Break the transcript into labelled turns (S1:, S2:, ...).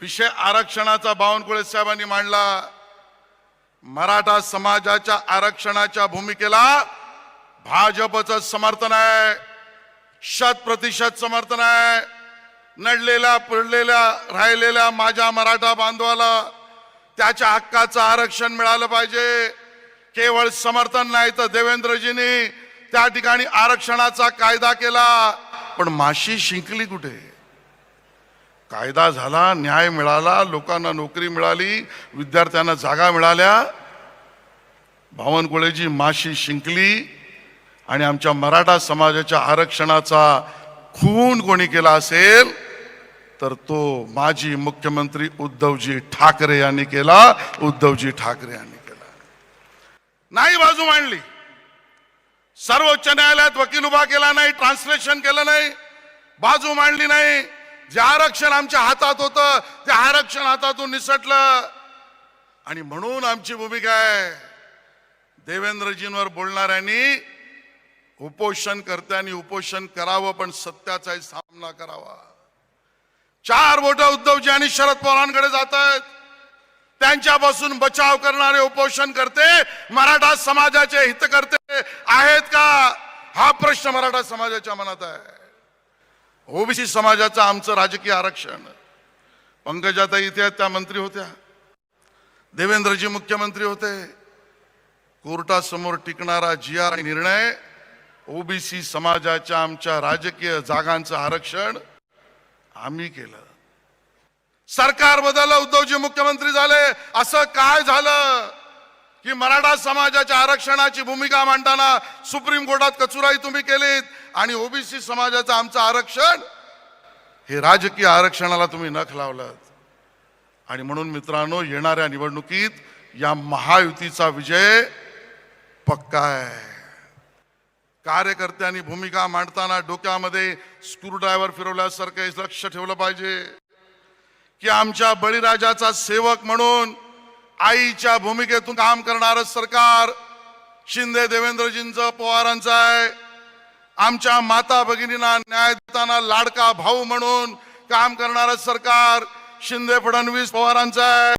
S1: विषय आरक्षणाचा बावनकुळे साहेबांनी मांडला. मराठा समाजाच्या आरक्षणाच्या भूमिकेला भाजपचं समर्थन आहे. शत प्रतिशत समर्थन आहे. नडलेल्या पडलेल्या राहिलेल्या माझ्या मराठा बांधवाला त्याच्या हक्काचं आरक्षण मिळालं पाहिजे. केवळ समर्थन नाही तर देवेंद्रजींनी त्या ठिकाणी आरक्षणाचा कायदा केला. पण माशी शिंकली कुठे? कायदा झाला न्याय मिळाला लोकांना नोकरी मिळाली विद्यार्थ्यांना जागा मिळाल्या. बावनकुळेजी माशी शिंकली आणि आमच्या मराठा समाजाच्या आरक्षणाचा खून कोणी केला असेल तर तो माजी मुख्यमंत्री उद्धवजी ठाकरे यांनी केला. उद्धवजी ठाकरे यांनी केला. नाही बाजू मांडली. सर्वोच्च न्यायालयात वकील उभा केला नाही ट्रान्सलेशन केलं नाही बाजू मांडली नाही. जे आरक्षण आमच्या हातात होतं ते आरक्षण हातातून निसटलं. आणि म्हणून आमची भूमिका आहे देवेंद्रजींवर बोलणाऱ्यांनी उपोषण करत्यांनी उपोषण करावं पण सत्याचाही सामना करावा. चार बोट उद्धवजी आणि शरद पवारांकडे जात आहेत त्यांच्यापासून बचाव करणारे उपोषण करते मराठा समाजाचे हित करते आहेत का? हा प्रश्न मराठा समाजाच्या मनात आहे. ओबीसी समाजाचं आमचं राजकीय आरक्षण. पंकजाताई इथे त्या मंत्री होत्या. देवेंद्रजी मुख्यमंत्री होते. कोर्टासमोर टिकणारा जी आर निर्णय ओबीसी समाजाच्या आमच्या राजकीय जागांचं आरक्षण आम्ही केलं. सरकार बदललं उद्धवजी मुख्यमंत्री झाले. असं काय झालं? की मराठा समाजाच्या आरक्षणाची भूमिका मांडताना सुप्रीम कोर्टात कचुराई तुम्ही केलीत आणि ओबीसी समाजाचं आमचं आरक्षण हे राजकीय आरक्षणाला तुम्ही नख लावलं आणि म्हणून मित्रांनो येणाऱ्या निवडणुकीत या महायुतीचा विजय पक्का आहे. कार्यकर्त्यांनी भूमिका मांडताना डोक्यामध्ये स्क्रूड्रायव्हर फिरवल्यासारखं लक्ष ठेवलं पाहिजे. की आमच्या बळीराजाचा सेवक म्हणून आईच्या भूमिकेतून काम करणारं सरकार शिंदे देवेंद्रजींचं पवारांचं आहे. आमच्या माता भगिनींना न्याय देताना लाडका भाऊ म्हणून काम करणारं सरकार शिंदे फडणवीस पवारांचं आहे.